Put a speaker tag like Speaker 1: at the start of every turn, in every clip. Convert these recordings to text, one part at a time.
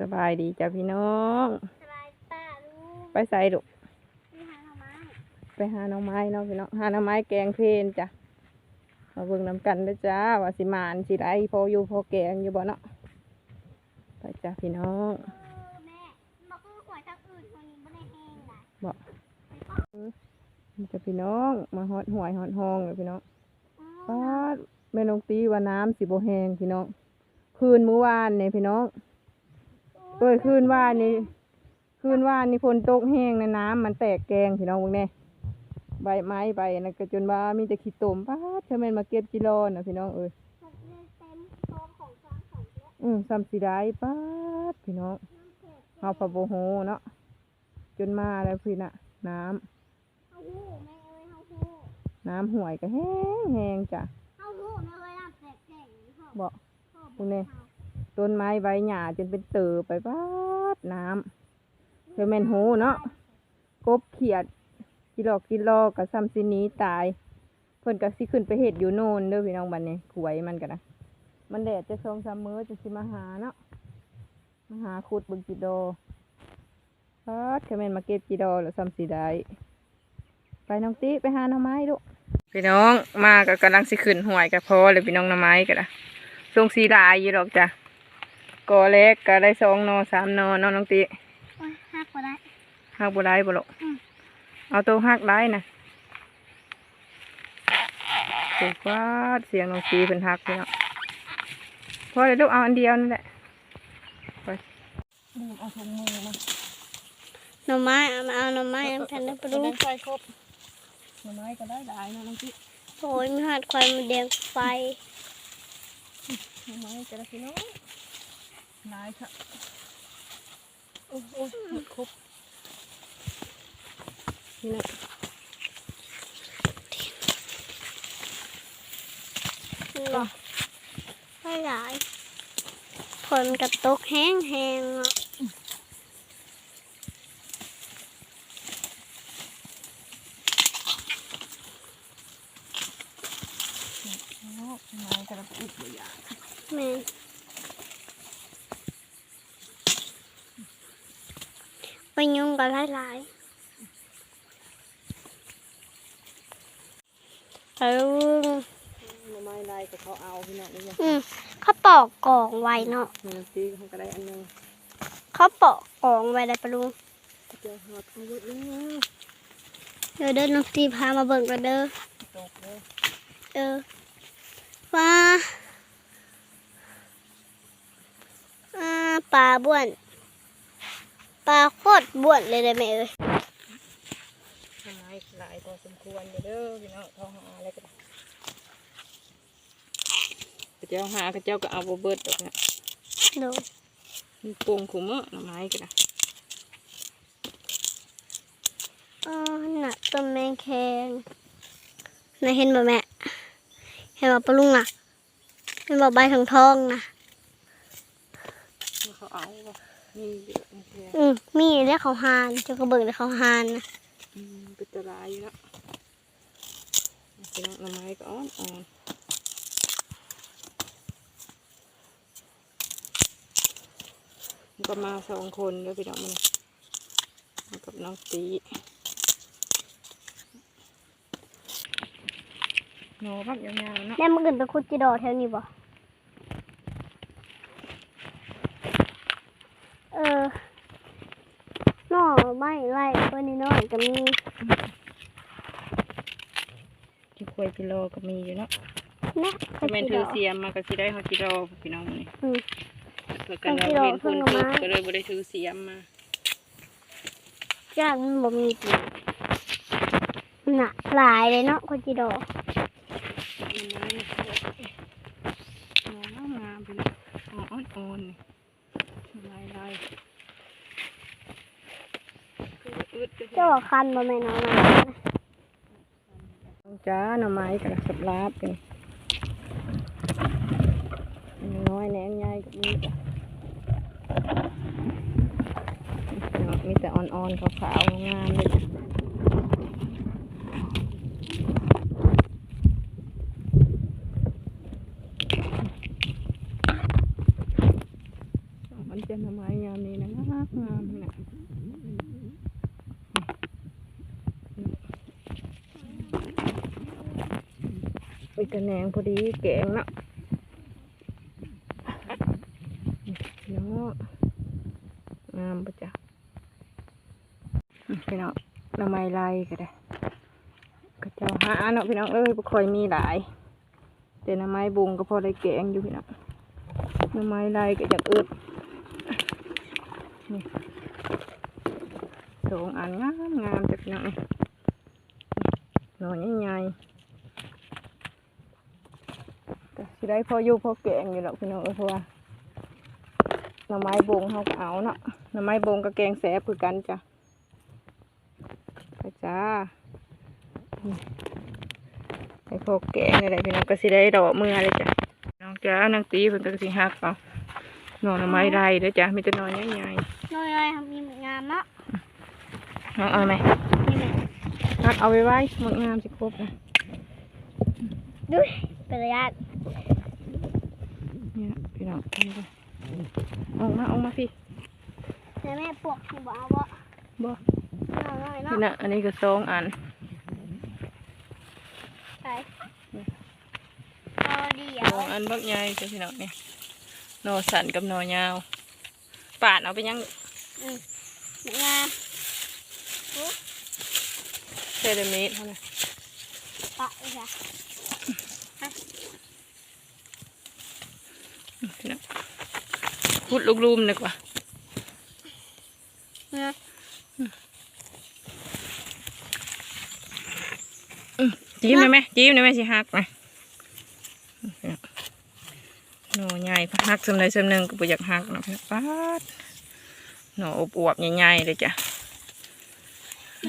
Speaker 1: สบายดีจ้ะพี่น้อง
Speaker 2: สบายป้าลูก
Speaker 1: ไปใส่ดุ
Speaker 2: นี่หาหน่อไม้
Speaker 1: ไปหาหน่อไม้เนาะพี่น้องหาหน่อไม้แกงเพนจ้ะมาเบิ่งน้ำกันเด้อจ้าว่าสิมานสิได้พออยู่พอแกงอยู่บ่เนาะไปจ้ะพี่น้อง
Speaker 2: เออแม่มาคือหวยทางอื่นคนนี้ไม่ได้แห้งนะ
Speaker 1: บ่นี่จ้ะพี่น้องมาฮอดหวยฮอดห้องเลยพี่น้อง
Speaker 2: อ๋อ
Speaker 1: ป้าดแม่นองตีว่าน้ำสิบ่แห้งพี่น้องคืนเมื่อวานนี่พี่น้อง เอ้ยคืนว่านนี่คืนว่านนี่ฝนตกแห้งในะน้ำมันแตกแกงพี่น้องพวกนี้ใบไม้ใบนั่นก็จนว่ามีแต่ขี้ตมป้าดเธอแม่นมาเก็บจิโร่นะพี่น้องเอ้ย
Speaker 2: มันเลยเต็มโต๊ะของช้างของเยอะ
Speaker 1: อืมซ้ำสีได้ป้าดพี่น้อง
Speaker 2: น้ำเผ็ด
Speaker 1: เฮาพะโบโหเนาะจนมาแล้วพี่น่ะ น้ำ
Speaker 2: เฮาหูแม่เอ้ยเฮาหู
Speaker 1: น้ำห่วยก็แห้งแห้งจ้ะ
Speaker 2: เฮาหูแม่เอ้ยน้ำแตกแก่งพ่อ
Speaker 1: บ่
Speaker 2: พ่อ
Speaker 1: พวกนี้ ต้นไม้ใบหญ้าจนเป็นเตอไปป้าดน้ำเธอแมนโหเนาะกบเขียดกิโลกิโลกับซ้ำสินี้ตาย เพิ่นก็สิขึ้นไปเฮ็ดอยู่โน่นเด้อพี่น้องบัดนี้ขวยมันกันนะมันแดดจะสองสามมื้อจะสิมาหาเนาะมาหาขุดเบิ่งจิโดปัดเธอแมนมาเก็บจิโดแล้วซ้ำสิได้ไปน้องติไปหาหน่อไม้ลูกพี่น้องมาก็กำลังสิขึ้นหวยกับพอเลยพี่น้องหน่อไม้กันนะทรงสีลายอยู่ดอกจ้ะ กอเล็กก็ได้สองหนอสามหนอเน้องน้องตี
Speaker 2: โอ้ยหักก็ได้
Speaker 1: หักบุได้บ่ลก
Speaker 2: อืม
Speaker 1: เอาตัวหักได้นะถูกว่าเสียงน้องตีเป็นหักพี่เนาะพอเลยลูกเอาอันเดียวนั่นแหละไปลืมเอาถุงมือมา
Speaker 2: หน่อไม้เอามาเอาหน่อไม้น้ำแผ่นน้ำปลาลู
Speaker 1: ได้
Speaker 2: ก
Speaker 1: ไฟครบหน่อไม้ก็ได้หลายเนาะน้องตี
Speaker 2: โอ้ยมีหัดควายมาแดงไฟ
Speaker 1: หน่อไม้ก็ได้พี่น้อง หลายค่ะโอ้โหหมดครบนี่นะ
Speaker 2: หรอไม่หลายฝนกระตกแห้งแห้งอะ
Speaker 1: โอ้ไม้กระปุกเลยอะ
Speaker 2: แม่ ไปยุ่งกับหลายๆไปลุง
Speaker 1: หน่อไม้ลายกับเขาเอาพี่น้องนี่ไง
Speaker 2: อืมเขาปอกกล่องไว้เนาะ
Speaker 1: มันตีเขาก็ได้อันหนึง
Speaker 2: เขาปอกกล่องไว้ได้ปะลุง
Speaker 1: เจอหอดเอาไว้แล้ว
Speaker 2: เดี๋ยวเดินน้องตีพามาเบิ่งกันเด้อ
Speaker 1: ตกเลย
Speaker 2: เออว่าอ่าปลาบ้วน ปลาโคตรบ้วนเลยได้ไหมเอ้ย
Speaker 1: หน่อไม้หลายพอสมควรอยู่เด้อพี่น้องเขาหาอะไรกันกระเจ้าหากระเจ้าก็เอาบ่เบิดดอกเนี่ย
Speaker 2: ดู
Speaker 1: มันโป่งขุมอะหน่อไม้กันนะ
Speaker 2: อ๋อน่ะต้นแมงแคงน่ะเห็นบ่แม่ เห็นบ่ปะลุงอะเห็นบ่ใบทองทองๆนะ
Speaker 1: เขาเอาบ่มีเยอะแค่
Speaker 2: อืมมีเรียกเขาหานเจ้าก็เบิ่งเรียกเขาหานนะ
Speaker 1: อืมเป็นตรายอยู่แล้วพี่น้องหน่อไม้ก็อ่อนอ่อนมันก็มาสองคนเด้อพี่น้องมันมากับน้องตีโนพักยาวๆเนาะ
Speaker 2: แม่มาขึ้นไปคุดจิดอแถวนี้บ่เออหน่อ ไม่ไล่เพื่อนน้อยๆก็มี
Speaker 1: ที่ควยกิโลก็มีอยู่เนาะ
Speaker 2: นะ
Speaker 1: ถ้าแม่นถือเสียมมาก็สิได้เฮากิโลพี่น้องนี่
Speaker 2: อืม
Speaker 1: เพื่อกันเราเห็นคนเพิ่นก็เลยบ่ได้ถือเสียมมา
Speaker 2: จ้างมันบ่มีปีน่ะหลายเลยเนาะคุดจิดอ
Speaker 1: มันไม้นี่น้องงามพี่น้องอ่อนอ่อนนี่ลายลายอึด
Speaker 2: เจ้าคันบ่แม่นเอามา
Speaker 1: จ้าหน่อไม้กับสับลาบกันน้อยแหนงใหญ่กับมีจ้ะมีแต่อ่อนๆขาวๆงามเลยจ้ะเอามาจะทำไมยามนี้นะงามงามนะ ไปกระแหนงพอดีแกงเนาะเนาะงามปะจ๊ะพี่น้องหน้ำไม้ไล่ก็ได้ก็เจ้าหาเนาะพี่น้องเอ้ยบ่ค่อยมีหลายแต่หน้ำไม้บุงก็พอได้แกงอยู่พี่น้องหน้ำไม้ไล่ก็อยากอึดนี่สองอันงามงามจากพี่น้องนี่หน่อยใหญ่ๆก็สิ ได้พออยู่พอแกงอยู่หรอกพี่น้องเอ้ยเพราะว่าหน้ำไม้บงเขาก็เอาเนาะหน้ำไม้บงกับแกงแสบคือกันจ้ะไปจ้าไอ้พวกแกงอะไรพี่น้องก็สิได้ดอกมือเลยจ้ะน้องจ้านางตีเพิ่นก็สิหักเอาหน่อหน่อไม้ไรเด้อจ้ะมีแต่หน่อใหญ่
Speaker 2: น้อยๆทำมีงามเนาะ
Speaker 1: ๆน้องเอาไหม
Speaker 2: นี่แหละ
Speaker 1: หักเอาไว้ไว้หมดงามสิครบนะ
Speaker 2: ดูเป็นระยะ
Speaker 1: เนี่ยพี่น้องเอาไปออกมาออกมาพี่
Speaker 2: แต่แม่ปวกที่บอกเอาบ่
Speaker 1: บ่
Speaker 2: น้อยๆ
Speaker 1: พี่
Speaker 2: เนาะ
Speaker 1: น่ะอันนี้ก็สองอัน
Speaker 2: ไปเอาเดีย
Speaker 1: ส
Speaker 2: ว
Speaker 1: องอันบักใหญ่จ้ะพี่น้องเนี่ยหน่อสันกับหน่อยาวปาดเอาไปยัง
Speaker 2: งาม
Speaker 1: เซรามิกเท่านั้น
Speaker 2: ปะเลยค่ะ
Speaker 1: พี่น้อง ขุดลูกลุมดีกว่า
Speaker 2: เนี่ย
Speaker 1: จิ้มได้ไหมจิ้มได้ไหมสิหักไหมหน่อใหญ่พักหักสำใดสำหนึ่งก็บ่อยากหักนะพี่ป้าดหน่ออบอวบๆใหญ่ๆเลยจ้ะ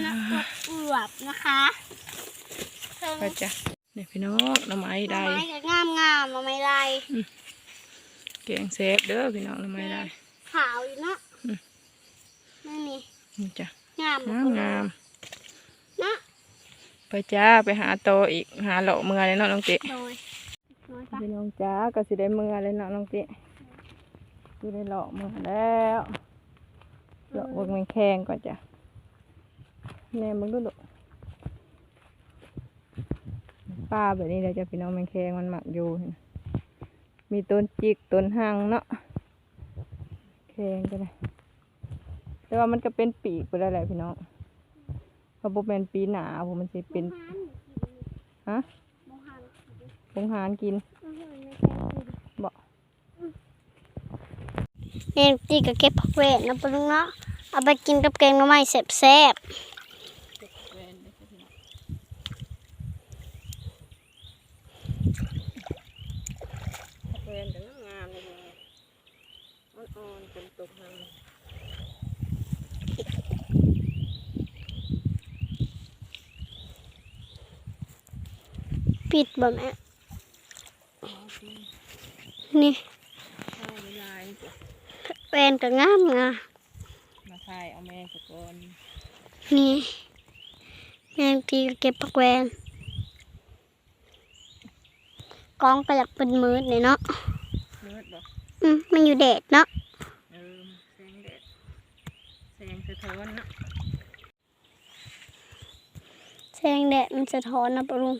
Speaker 2: นักปวดอวบนะคะเพิ่ง
Speaker 1: ไปจ้ะนี่พี่น้องหน่อไม้
Speaker 2: ไม้
Speaker 1: ได้
Speaker 2: ก็งามงามๆมาไม่ไร
Speaker 1: แกงแซ่บเด้อพี่น้องหน่อไม้ได้
Speaker 2: ขาวอยู่เนาะ
Speaker 1: อืม
Speaker 2: นั่นนี่
Speaker 1: นี่จ้ะ
Speaker 2: งาม
Speaker 1: งามงาม
Speaker 2: เนาะ
Speaker 1: ไปจ้าไปหาโตออีกหาเหล่าเมือเลยเนาะน้องติ
Speaker 2: โดยน้อยปะ
Speaker 1: พี่น้องจ้าก็สิได้เมือเลยเนาะน้องติสิได้เหล่าเมือแล้วเหล่าเบิ่งแมงแคงก่อนจ้ะแน่มึงดูลูกป้าแบบนี้เลยจ้ะพี่น้องแมงแคงมันหมักอยู่นี่ มีต้นจิกต้นหางเนาะแคงก็ได้แต่ว่ามันก็เป็นปีกไปแล้แหละพี่น้องเพราะบ่เป็นปีหนาผมมันสิเป็นฮะ
Speaker 2: โมหัน
Speaker 1: ผงหานกินบอก
Speaker 2: เนี่ยจีก็เก็บผักเวทนะปลุงเนาะเอาไปกินกับแกงหน่อไม้แซ่บ
Speaker 1: วนแต่งามเลยอ่อนๆฝน ตกทาง
Speaker 2: ๆปิดบ่แม่ นี่
Speaker 1: ข้าวไม่ลายจ้ะ
Speaker 2: แวนก็งามงา
Speaker 1: มาถ่ายเอาแม่สะกอน
Speaker 2: นี่แมงจีก็เก็บผักแวนกองก็อยากเป็นมืดเลยเนาะ
Speaker 1: เลือดบอก
Speaker 2: อืมมันอยู่แดดเนาะ
Speaker 1: เออแสงแดดแสงสะท้อนเนาะ
Speaker 2: แสงแดดมันสะท้อนนะปะลุง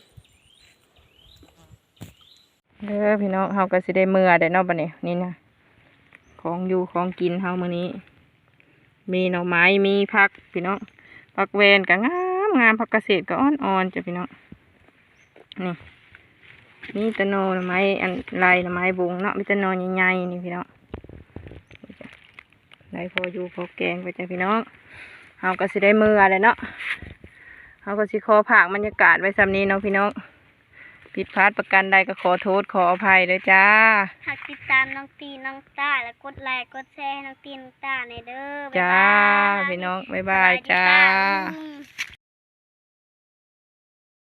Speaker 1: เด้อพี่น้องเฮาก็สิได้เมื่อได้เนาะบัดนี้นี่นะของอยู่ของกินเฮามื้อนี้ มีหน่อไม้มีผักพี่น้องผักเวนก็งามงามผักเกษตรก็อ่อนๆจ้ะพี่น้องนี่มีแตะโนหน่อไม้อันลายหน่อไม้บุงเนาะมีแตะโนใหญ่ๆนี่พี่น้องนี่จ้ะ ได้พออยู่พอแกงไปจ้ะพี่น้องเฮาก็สิได้เมื่อเลยเนาะเฮาก็สิขอผากบรรยากาศไว้ซ้ำนี้เนาะพี่น้องผิดพลาดประกันใดก็ขอโทษขออภัยเลยจ้า
Speaker 2: หากติดตามน้องตีน้องต้าและกดไลค์กดแชร์ให้น้องตีน้องต้าในอยเด้อบ๊าย
Speaker 1: จ้า
Speaker 2: บาย
Speaker 1: พี่น้องบ๊ายบายจ้า
Speaker 2: สวัสดีค่ะ